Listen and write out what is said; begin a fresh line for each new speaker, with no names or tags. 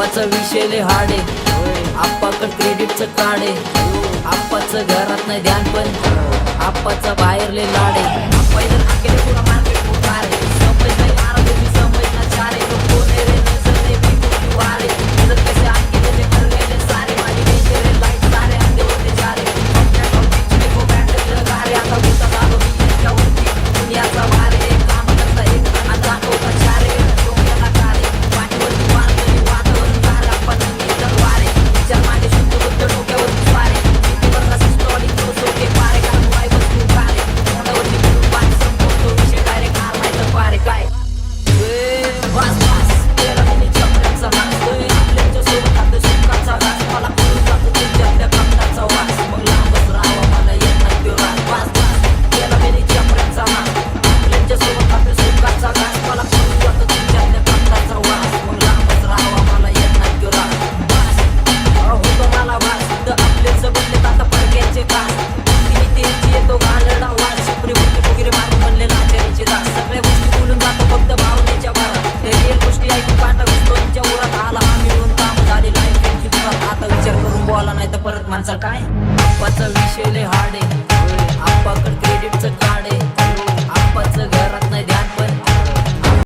आप्पाचं विषयले हाडे आप्पाकड क्रेडिटचं काढे आप्पाचं घरात नाही ध्यान पण आप्पाचा बाहेरले लाडे परत माणसा काय? पचा विषय हार्ड आहे.